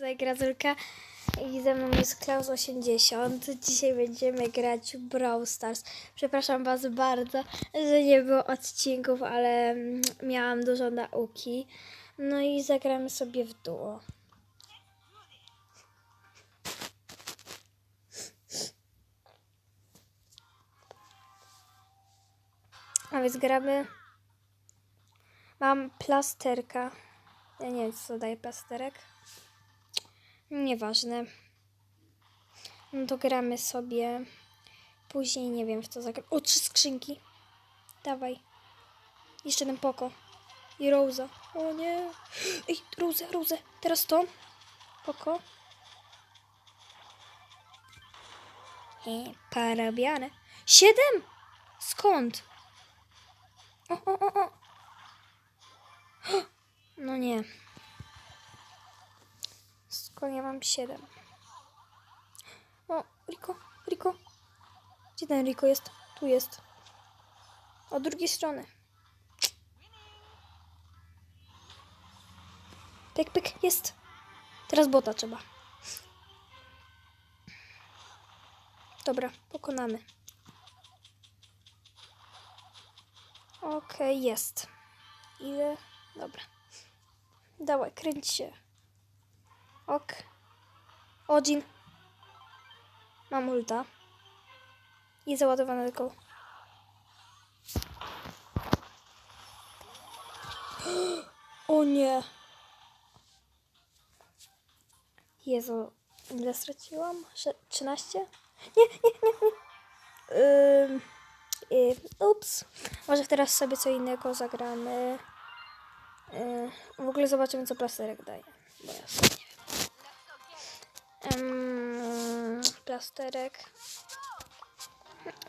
tutaj Grazulka i ze mną jest Klaus80. Dzisiaj będziemy grać Brawl Stars. Przepraszam Was bardzo, że nie było odcinków, ale mm, miałam dużo nauki. No i zagramy sobie w duo. A więc gramy. Mam plasterka. Ja nie wiem, co daje plasterek. Nieważne. No to gramy sobie. Później nie wiem, w co zagrać. O, trzy skrzynki. Dawaj. Jeszcze ten poko. I Rosa. O nie. Ej, Rose, Rose. Teraz to. Poko. I parabiane. Siedem? Skąd? O, o, o, o. No nie. Skąd ja mam siedem? O, Riko, Riko. Gdzie ten Riko jest? Tu jest. Od drugiej strony. Pyk, pyk, jest. Teraz bota trzeba. Dobra, pokonamy. Okej, jest. Ile? Dobra. Dawaj, kręć się. Ok. Odin. Mam ulta. I załadowane tylko. O nie. Jezu, ile straciłam? Sze- 13? Nie, nie, nie, nie. Y, ups. Może teraz sobie co innego zagramy. Y, w ogóle zobaczymy, co plasterek daje. Bo ja plasterek.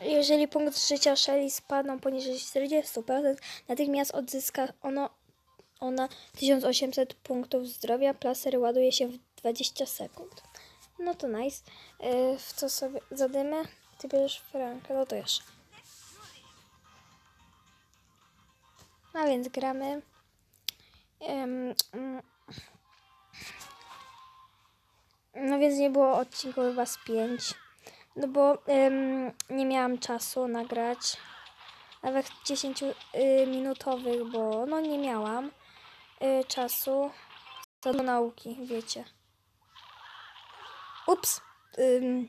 Jeżeli punkt życia Shelly spadną poniżej 40%, natychmiast odzyska ono, ona 1800 punktów zdrowia. Plaster ładuje się w 20 sekund. No to nice. Y, w co sobie zadymę? Ty bierzesz Franka, no to jeszcze. No więc gramy. Ym, mm. No więc nie było odcinków chyba z 5. No bo ym, nie miałam czasu nagrać. Nawet 10 y, minutowych, bo no nie miałam y, czasu. Co do nauki, wiecie. Ups. Ym.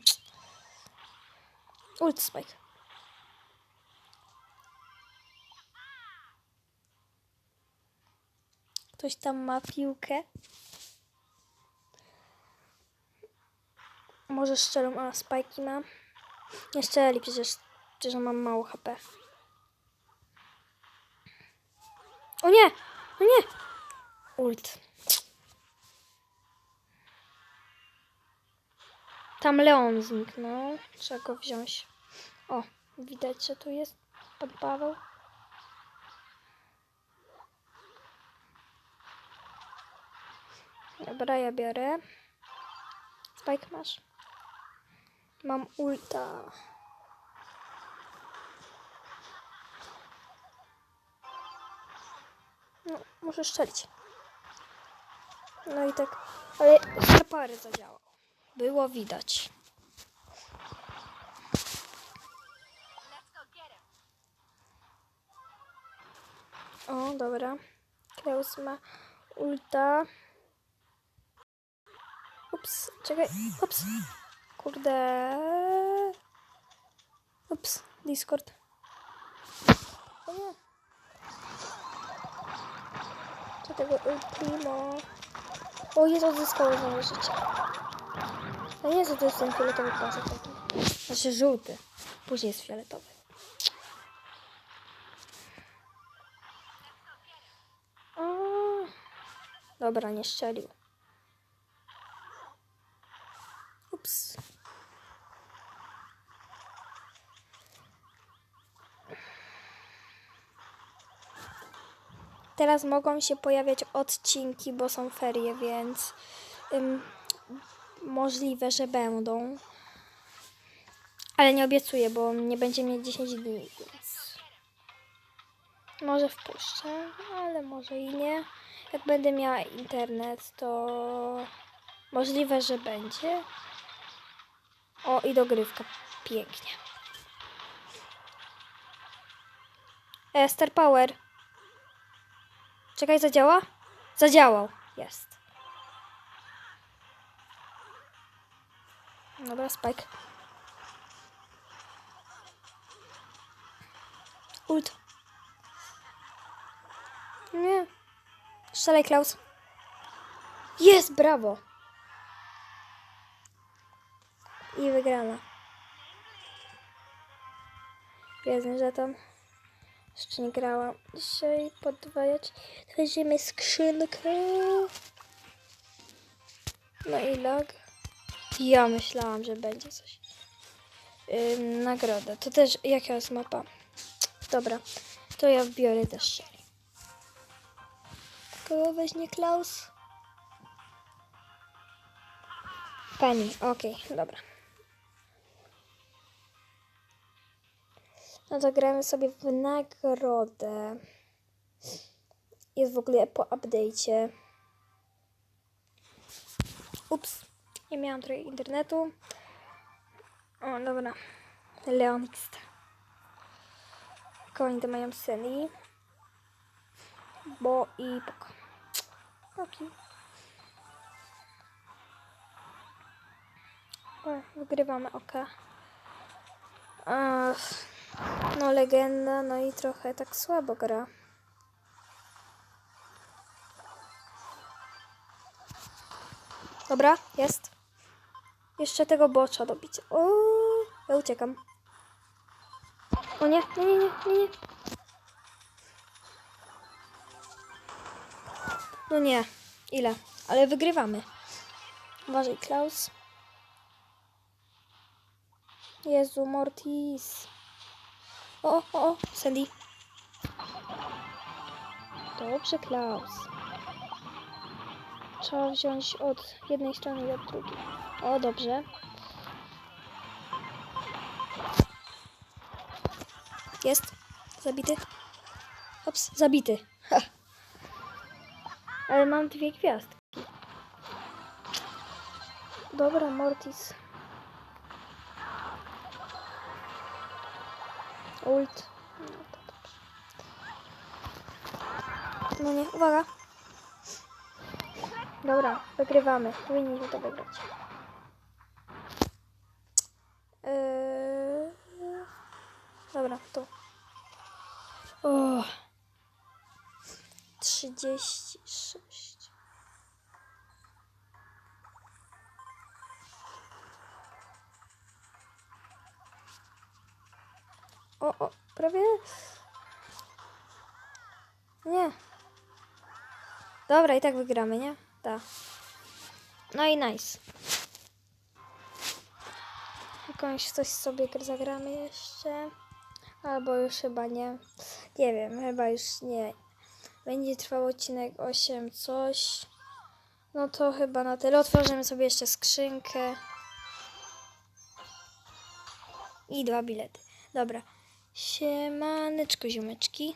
Ult spike. Ktoś tam ma piłkę. Może szczerą, a spajki mam. Nie szczeli, przecież, przecież mam mało HP. O nie! O nie! Ult. Tam Leon zniknął. Trzeba go wziąć. O, widać, że tu jest pan Paweł. Dobra, ja biorę. Spike masz. Mam ulta. No, muszę szczelić. No i tak, ale pary zadziałał. Było widać. O, dobra. Klaus ma ulta. Ups, czekaj. Ups. Kurde. Ups, Discord. O nie. Co tego El Primo? O, jest odzyskało znowu życie. A nie, to jest ten fioletowy pasek taki. Znaczy żółty. Później jest fioletowy. O. Dobra, nie szczelił. Ups. Teraz mogą się pojawiać odcinki, bo są ferie, więc ym, możliwe, że będą. Ale nie obiecuję, bo nie będzie mieć 10 dni, więc może wpuszczę, ale może i nie. Jak będę miała internet, to Możliwe, że będzie. O, i dogrywka. Pięknie. E, Power. Czekaj, zadziała? Zadziałał. Jest. Dobra, Spike. Ult. Nie. Strzelaj, Klaus. Jest, brawo. I wygrana. Wiem, że tam jeszcze nie grałam. Dzisiaj podwajać. Weźmiemy skrzynkę. No i log. Ja myślałam, że będzie coś. Ym, nagroda. To też jaka jest mapa? Dobra. To ja wbiorę też Shelly. Kogo weźmie Klaus? Penny. Okej, dobra. No to gramy sobie w nagrodę. Jest w ogóle po update'cie. Ups, nie miałam trochę internetu. O, dobra. Leonix. Koń to mają Sally. Bo i Poko. Okej. O, Wygrywamy oka. Ach, no legenda, no i trochę tak słabo gra. Dobra, jest. Jeszcze tego bocza dobić. O, ja uciekam. O nie, nie, nie, nie, nie. No nie, ile? Ale wygrywamy. Uważaj, Klaus. Jezu, Mortis. O, o, o, Sandy. Dobrze, Klaus. Trzeba wziąć od jednej strony i od drugiej. O, dobrze. Jest. Zabity. Ops, zabity. Ha. Ale mam dwie gwiazdki. Dobra, Mortis. Ult. No nie, uwaga. Dobra, wygrywamy. Powinniśmy to wygrać. Eee... Dobra, tu. O. 36. O, o, prawie. Nie. Dobra, i tak wygramy, nie? Tak. No i nice. Jakąś coś sobie zagramy jeszcze. Albo już chyba nie. Nie wiem, chyba już nie. Będzie trwał odcinek 8 coś. No to chyba na tyle. Otworzymy sobie jeszcze skrzynkę. I dwa bilety. Dobra. Siemaneczko, ziomeczki.